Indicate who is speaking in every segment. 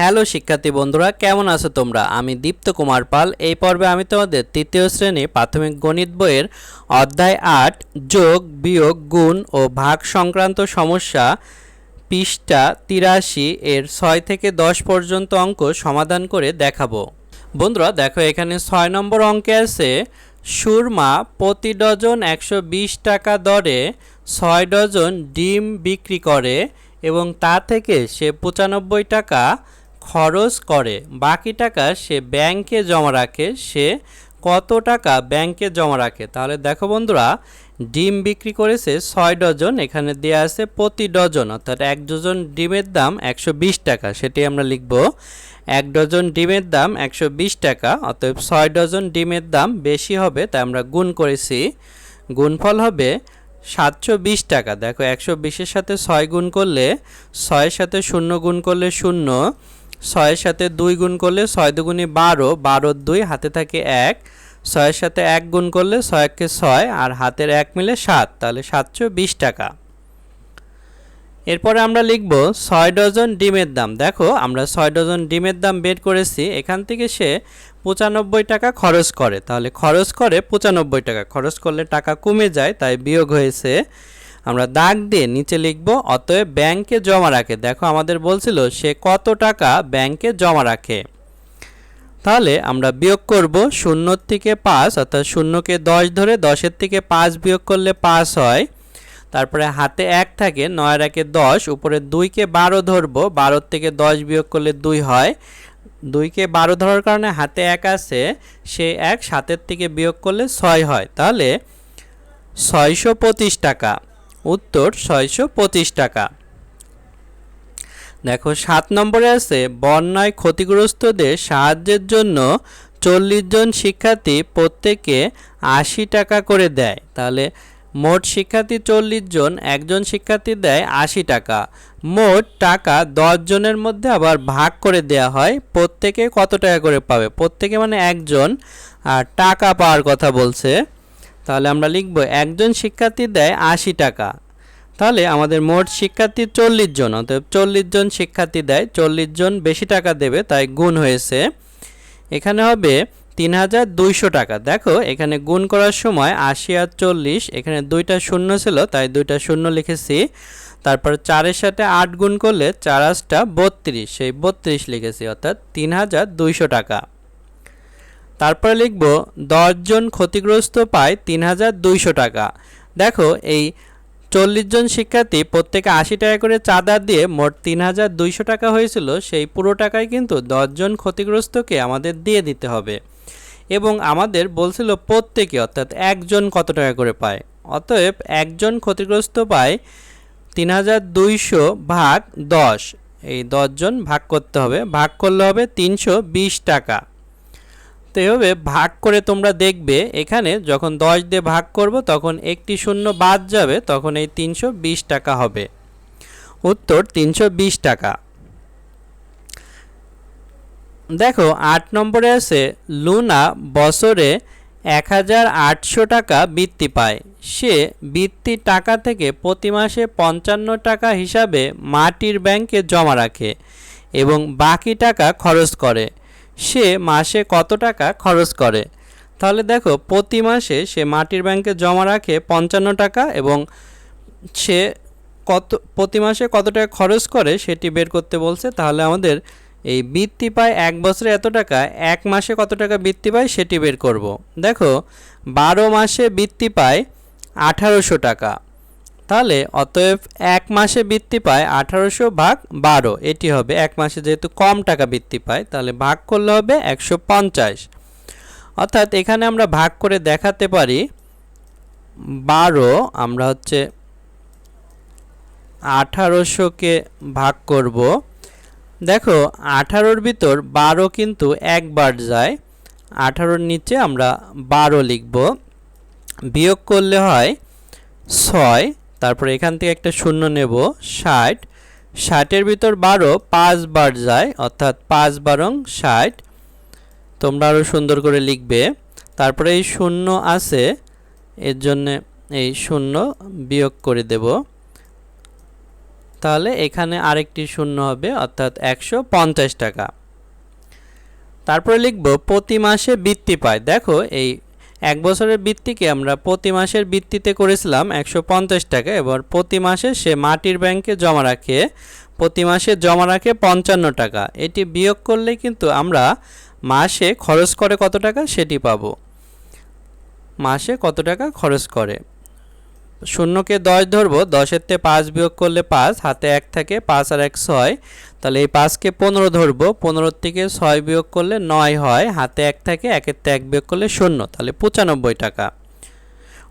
Speaker 1: Hello শিক্ষার্থী বন্ধুরা, কেমন আছো তোমরা? আমি দীপ্ত কুমার পাল। এই পর্বে আমি তোমাদের তৃতীয় শ্রেণি প্রাথমিক গণিত বইয়ের অধ্যায় আট, যোগ, বিয়োগ, গুণ ও ভাগ সংক্রান্ত সমস্যা পৃষ্ঠা তিরাশি এর ছয় থেকে দশ পর্যন্ত অঙ্ক সমাধান করে দেখাবো। বন্ধুরা, দেখো এখানে ছয় নম্বর অঙ্কে আছে, সুরমা প্রতি ডজন একশো বিশ টাকা দরে ছয় ডজন ডিম বিক্রি করে এবং তা থেকে সে পঁচানব্বই টাকা খরচ করে। বাকি টাকা সে ব্যাংকে জমা রাখে। সে কত টাকা ব্যাংকে জমা রাখে? তাহলে দেখো বন্ধুরা, ডিম বিক্রি করেছে ছয় ডজন, এখানে দেওয়া আছে প্রতি ডজন, অর্থাৎ এক ডজন ডিমের দাম একশো বিশ টাকা। সেটি আমরা লিখব। এক ডজন ডিমের দাম একশো বিশ টাকা, অতএব ছয় ডজন ডিমের দাম বেশি হবে, তাই আমরা গুণ করেছি। গুণফল হবে সাতশো বিশ টাকা। দেখো, একশো বিশের সাথে ছয় গুণ করলে, ছয়ের সাথে শূন্য গুণ করলে শূন্য ছয়ের সাথে দুই গুণ করলে ছয় দুগুণে বারো, বারোর দুই, হাতে থাকে এক। ছয়ের সাথে এক গুণ করলে ছয়কে ছয়, আর হাতের এক মিলে সাত, তাহলে সাতশো বিশ টাকা। এরপরে আমরা লিখব ছয় ডজন ডিমের দাম। দেখো, আমরা ছয় ডজন ডিমের দাম বের করেছি, এখান থেকে সে পঁচানব্বই টাকা খরচ করে। তাহলে খরচ করে পঁচানব্বই টাকা। খরচ করলে টাকা কমে যায়, তাই বিয়োগ হয়েছে আমরা দাগ দিয়ে নিচে লিখব, অতএব ব্যাংকে জমা রাখে। দেখো, আমাদের বলছিল, সে কত টাকা ব্যাংকে জমা রাখে। তাহলে আমরা বিয়োগ করব, শূন্যর থেকে পাঁচ, অর্থাৎ শূন্যকে দশ ধরে দশের থেকে পাঁচ বিয়োগ করলে পাঁচ হয়। তারপরে হাতে এক থাকে, নয়ের একে দশ, উপরে দুইকে বারো ধরবো, বারোর থেকে দশ বিয়োগ করলে দুই হয়। দুইকে বারো ধরার কারণে হাতে এক আছে, সে এক, সাতের থেকে বিয়োগ করলে ছয় হয়। তাহলে ছয়শো পঁচিশ টাকা। উত্তর ছয়শো পঁচিশ টাকা। দেখো, সাত নম্বরে আছে, বন্যায় ক্ষতিগ্রস্তদের সাহায্যের জন্য চল্লিশ জন শিক্ষার্থী প্রত্যেকে আশি টাকা করে দেয়। তাহলে মোট শিক্ষার্থী চল্লিশ জন, একজন শিক্ষার্থী দেয় আশি টাকা। মোট টাকা দশ জনের মধ্যে আবার ভাগ করে দেয়া হয়, প্রত্যেকে কত টাকা করে পাবে? প্রত্যেকে মানে একজন, আর টাকা পাওয়ার কথা বলছে। তাহলে আমরা লিখব, একজন শিক্ষার্থী দেয় আশি টাকা। তাহলে আমাদের মোট শিক্ষার্থী চল্লিশ জন, অতএব চল্লিশ জন শিক্ষার্থী দেয়, চল্লিশ জন বেশি টাকা দেবে, তাই গুণ হয়েছে। এখানে হবে তিন হাজার দুইশো টাকা। দেখো, এখানে গুণ করার সময় আশি আর চল্লিশ, এখানে দুইটা শূন্য ছিল, তাই দুইটা শূন্য লিখেছি। তারপর চারের সাথে আট গুণ করলে চার আটটা বত্রিশ, সেই বত্রিশ লিখেছি, অর্থাৎ তিন হাজার দুইশো টাকা। তারপরে লিখব দশজন ক্ষতিগ্রস্ত পায় তিন হাজার দুইশো টাকা। দেখো, এই চল্লিশ জন শিক্ষার্থী প্রত্যেকে আশি টাকা করে চাঁদা দিয়ে মোট তিন হাজার দুইশো টাকা হয়েছিল, সেই পুরো টাকাই কিন্তু দশজন ক্ষতিগ্রস্তকে আমাদের দিয়ে দিতে হবে। এবং আমাদের বলছিল প্রত্যেকে, অর্থাৎ একজন কত টাকা করে পায়? অতএব একজন ক্ষতিগ্রস্ত পায় তিন হাজার দুইশো ভাগ দশ। এই দশজন ভাগ করতে হবে, ভাগ করলে হবে তিনশো বিশ টাকা। তো এভাবে ভাগ করে তোমরা দেখবে, এখানে যখন দশ দিয়ে ভাগ করব, তখন একটি শূন্য বাদ যাবে, তখন এই তিনশো বিশ টাকা হবে। উত্তর, তিনশো বিশ টাকা। দেখো, আট নম্বরে আছে, লুনা বছরে এক হাজার আটশো টাকা বৃত্তি পায়। সে বৃত্তি টাকা থেকে প্রতি মাসে পঞ্চান্ন টাকা হিসাবে মাটির ব্যাংকে জমা রাখে এবং বাকি টাকা খরচ করে। সে মাসে কত টাকা খরচ করে? তাহলে দেখো, প্রতি মাসে সে মাটির ব্যাংকে জমা রাখে পঞ্চান্ন টাকা এবং সে কত, প্রতি মাসে কত টাকা খরচ করে সেটি বের করতে বলছে। তাহলে আমাদের এই বৃত্তি পায় এক বছরে এত টাকা, এক মাসে কত টাকা বৃত্তি পায় সেটি বের করব। দেখো, বারো মাসে বৃত্তি পায় আঠারোশো টাকা। তাহলে অতএব এক মাসে বৃত্তি পায় আঠারোশো ভাগ বারো। এটি হবে এক মাসে যেহেতু কম টাকা বৃত্তি পায়, তাহলে ভাগ করলে হবে একশো পঞ্চাশ। অর্থাৎ এখানে আমরা ভাগ করে দেখাতে পারি, বারো আমরা হচ্ছে আঠারোশোকে ভাগ করব। দেখো, আঠারোর ভিতর বারো কিন্তু একবার যায়, আঠারোর নিচে আমরা বারো লিখব। বিয়োগ করলে হয় ছয় তারপর এখান থেকে একটা শূন্য নেব, ষাট। ষাটের ভিতর বারো পাঁচবার যায়, অর্থাৎ পাঁচ বারং ষাট। তোমরা আরও সুন্দর করে লিখবে। তারপরে এই শূন্য আছে, এর জন্যে এই শূন্য বিয়োগ করে দেব। তাহলে এখানে আরেকটি শূন্য হবে, অর্থাৎ একশো পঞ্চাশ টাকা। তারপরে লিখব, প্রতি মাসে বৃত্তি পায়। দেখো, এই এক বছরের বৃত্তিকে আমরা প্রতি মাসের বৃত্তিতে করেছিলাম একশো পঞ্চাশ টাকা, এবার প্রতি মাসে সে মাটির ব্যাংকে জমা রাখে, প্রতি মাসে জমা রাখে পঞ্চান্ন টাকা। এটি বিয়োগ করলে কিন্তু আমরা মাসে খরচ করে কত টাকা সেটি পাবো। মাসে কত টাকা খরচ করে? শূন্যকে দশ ধরবো দশের তে পাঁচ বিয়োগ করলে পাঁচ, হাতে এক থাকে, পাঁচ আর এক ছয় তাহলে এই পাঁচকে পনেরো ধরবো। পনেরোর থেকে ছয় বিয়োগ করলে নয় হয়। হাতে এক থাকে, একের থেকে এক বিয়োগ করলে শূন্য। তাহলে পঁচানব্বই টাকা।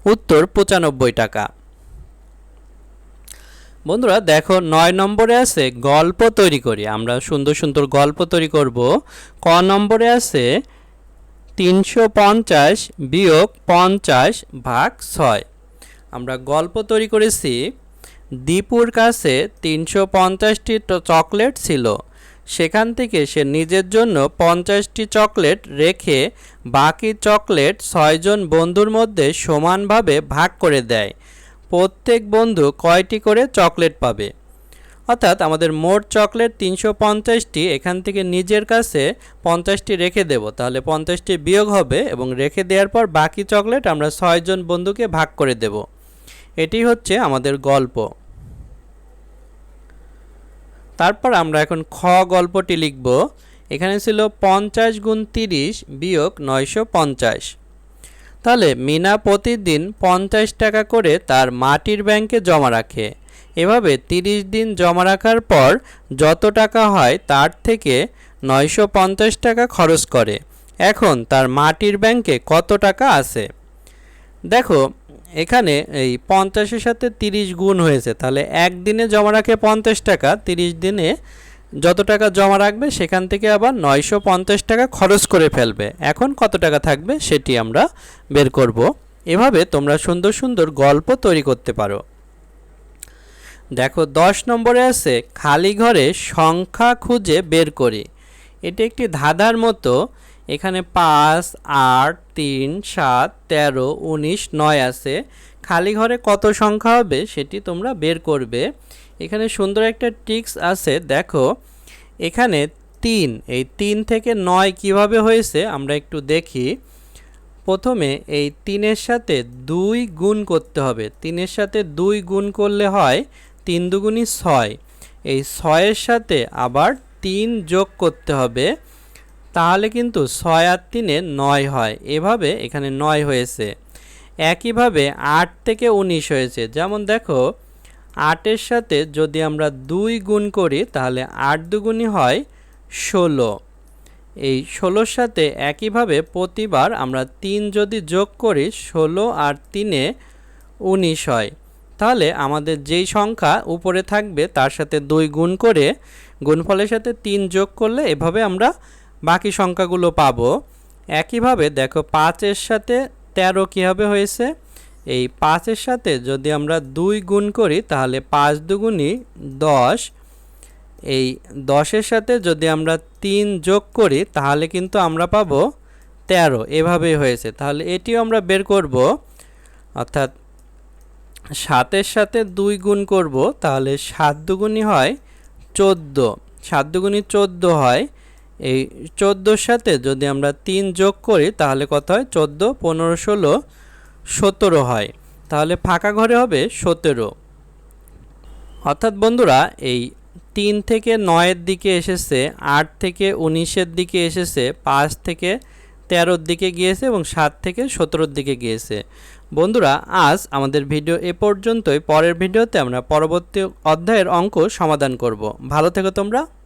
Speaker 1: উত্তর, পঁচানব্বই টাকা। বন্ধুরা, দেখো, নয় নম্বরে আছে গল্প তৈরি করি। আমরা সুন্দর সুন্দর গল্প তৈরি করব। ক নম্বরে আছে তিনশো পঞ্চাশ বিয়োগ পঞ্চাশ ভাগ ছয়। আমরা গল্প তৈরি করেছি দীপুর কাছে তিনশো পঞ্চাশটি চকলেট ছিল। সেখান থেকে সে নিজের জন্য পঞ্চাশটি চকলেট রেখে বাকি চকলেট ছয়জন বন্ধুর মধ্যে সমানভাবে ভাগ করে দেয়। প্রত্যেক বন্ধু কয়টি করে চকলেট পাবে? অর্থাৎ আমাদের মোট চকলেট তিনশো পঞ্চাশটি, এখান থেকে নিজের কাছে পঞ্চাশটি রেখে দেব। তাহলে পঞ্চাশটি বিয়োগ হবে এবং রেখে দেওয়ার পর বাকি চকলেট আমরা ছয়জন বন্ধুকে ভাগ করে দেব। এটি হচ্ছে আমাদের গল্প। তারপর আমরা এখন খ গল্পটি লিখব। এখানে ছিল পঞ্চাশ গুণ তিরিশ বিয়োগ নয়শো পঞ্চাশ। তাহলে মিনা প্রতিদিন পঞ্চাশ টাকা করে তার মাটির ব্যাংকে জমা রাখে। এভাবে তিরিশ দিন জমা রাখার পর যত টাকা হয় তার থেকে নয়শো পঞ্চাশ টাকা খরচ করে। এখন তার মাটির ব্যাংকে কত টাকা আছে? দেখো এখানে এই পঞ্চাশের সাথে তিরিশ গুণ হয়েছে। তাহলে একদিনে জমা রাখে পঞ্চাশ টাকা, তিরিশ দিনে যত টাকা জমা রাখবে সেখান থেকে আবার নয়শো পঞ্চাশ টাকা খরচ করে ফেলবে। এখন কত টাকা থাকবে সেটি আমরা বের করব। এভাবে তোমরা সুন্দর সুন্দর গল্প তৈরি করতে পারো। দেখো, দশ নম্বরে আছে, খালি ঘরে সংখ্যা খুঁজে বের করি। এটি একটি ধাঁধার মতো, এখানে পাঁচ, আট তিন, সাত, তেরো, উনিশ, নয় আছে। খালি ঘরে কত সংখ্যা হবে সেটি তোমরা বের করবে। এখানে সুন্দর একটা টিক্স আছে, দেখো। এখানে তিন, এই তিন থেকে নয় কীভাবে হয়েছে আমরা একটু দেখি। প্রথমে এই তিনের সাথে দুই গুণ করতে হবে। তিনের সাথে দুই গুণ করলে হয় তিন দুগুণই ছয়। এই ছয়ের সাথে আবার তিন যোগ করতে হবে। তাহলে কিন্তু ছয় আর তিনে নয় হয়। এভাবে এখানে নয় হয়েছে। একইভাবে আট থেকে উনিশ হয়েছে। যেমন দেখো, আটের সাথে যদি আমরা দুই গুণ করি, তাহলে আট দুগুণই হয় ষোলো। এই ষোলোর সাথে একইভাবে প্রতিবার আমরা তিন যদি যোগ করি, ষোলো আর তিনে উনিশ হয়। তাহলে আমাদের যেই সংখ্যা উপরে থাকবে, তার সাথে দুই গুণ করে গুণফলের সাথে তিন যোগ করলে এভাবে আমরা বাকি সংখ্যাগুলো পাবো। একইভাবে দেখো পাঁচের সাথে তেরো কীভাবে হয়েছে? এই পাঁচের সাথে যদি আমরা দুই গুণ করি, তাহলে পাঁচ দুগুণই দশ। এই দশের সাথে যদি আমরা তিন যোগ করি, তাহলে কিন্তু আমরা পাবো তেরো। এভাবেই হয়েছে। তাহলে এটিও আমরা বের করব। অর্থাৎ সাতের সাথে দুই গুণ করব, তাহলে সাত দুগুণই হয় চোদ্দ। সাত দুগুণই চোদ্দ হয়। এই চোদ্দোর সাথে যদি আমরা তিন যোগ করি, তাহলে কত হয়? চোদ্দ, পনেরো, ষোলো, সতেরো হয়। তাহলে ফাঁকা ঘরে হবে সতেরো। অর্থাৎ বন্ধুরা, এই তিন থেকে নয়ের দিকে এসেছে, আট থেকে উনিশের দিকে এসেছে, পাঁচ থেকে তেরোর দিকে গিয়েছে এবং সাত থেকে সতেরোর দিকে গিয়েছে। বন্ধুরা, আজ আমাদের ভিডিও এ পর্যন্তই। পরের ভিডিওতে আমরা পরবর্তী অধ্যায়ের অঙ্ক সমাধান করব। ভালো থেকো তোমরা।